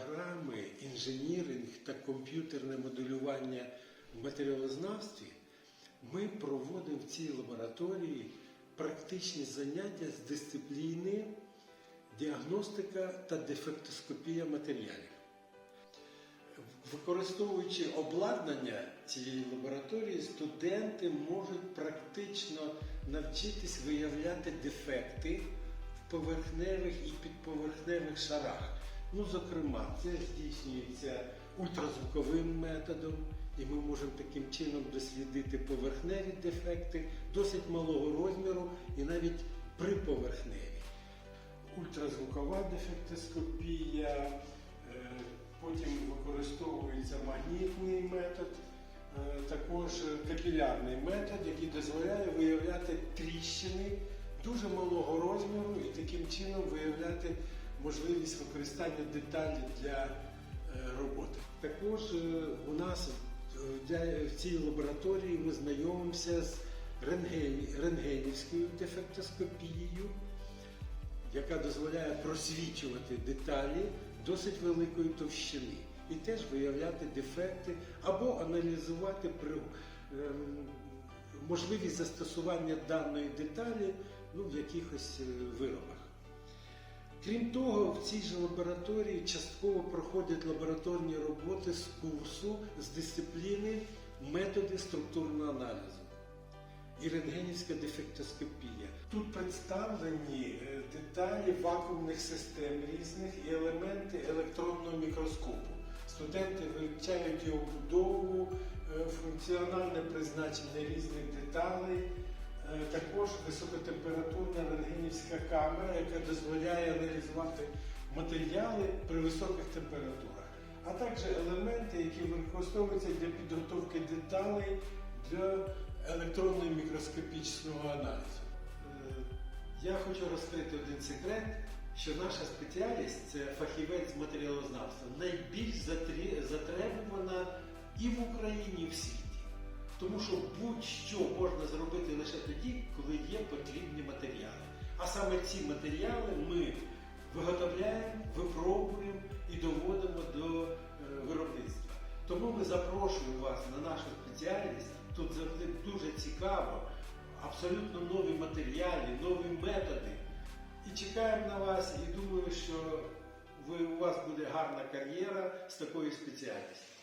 програми інженіринг та комп'ютерне моделювання в матеріалознавстві ми проводимо в цій лабораторії практичні заняття з дисципліни діагностика та дефектоскопія матеріалів. Використовуючи обладнання цієї лабораторії, студенти можуть практично навчитись виявляти дефекти в поверхневих і підповерхневих шарах. Ну, зокрема, це здійснюється ультразвуковим методом, і ми можемо таким чином дослідити поверхневі дефекти досить малого розміру і навіть приповерхневі. Ультразвукова дефектоскопія, е, потім використовується магнітний метод, е, також капілярний метод, який дозволяє виявляти тріщини дуже малого розміру і таким чином виявляти можливість використання деталей для е, роботи. Також е, у нас е, в цій лабораторії ми знайомимося з рентгенівською дефектоскопією яка дозволяє просвічувати деталі досить великої товщини і теж виявляти дефекти або аналізувати при, ем, можливість застосування даної деталі ну, в якихось виробах. Крім того, в цій же лабораторії частково проходять лабораторні роботи з курсу з дисципліни методи структурного аналізу і рентгенівська дефектоскопія. Тут представлені е, деталі вакуумних систем різних і елементи електронного мікроскопу. Студенти вивчають його будову, е, функціональне призначення різних деталей. Е, Також високотемпературна рентгенівська камера, яка дозволяє аналізувати матеріали при високих температурах, а також елементи, які використовуються для підготовки деталей для електронного мікроскопічного аналізу. Е, Я хочу розкрити один секрет, що наша спеціальність це фахівець матеріалознавства, найбільш затребувана і в Україні, і в світі. Тому що будь-що можна зробити лише тоді, коли є потрібні матеріали. А саме ці матеріали ми виготовляємо, випробуємо і доводимо до е, виробництва. Тому ми запрошуємо вас на нашу спеціальність. Тут завжди дуже цікаво, абсолютно нові матеріали, нові методи. І чекаємо на вас, і думаю, що ви, у вас буде гарна кар'єра з такою спеціальністю.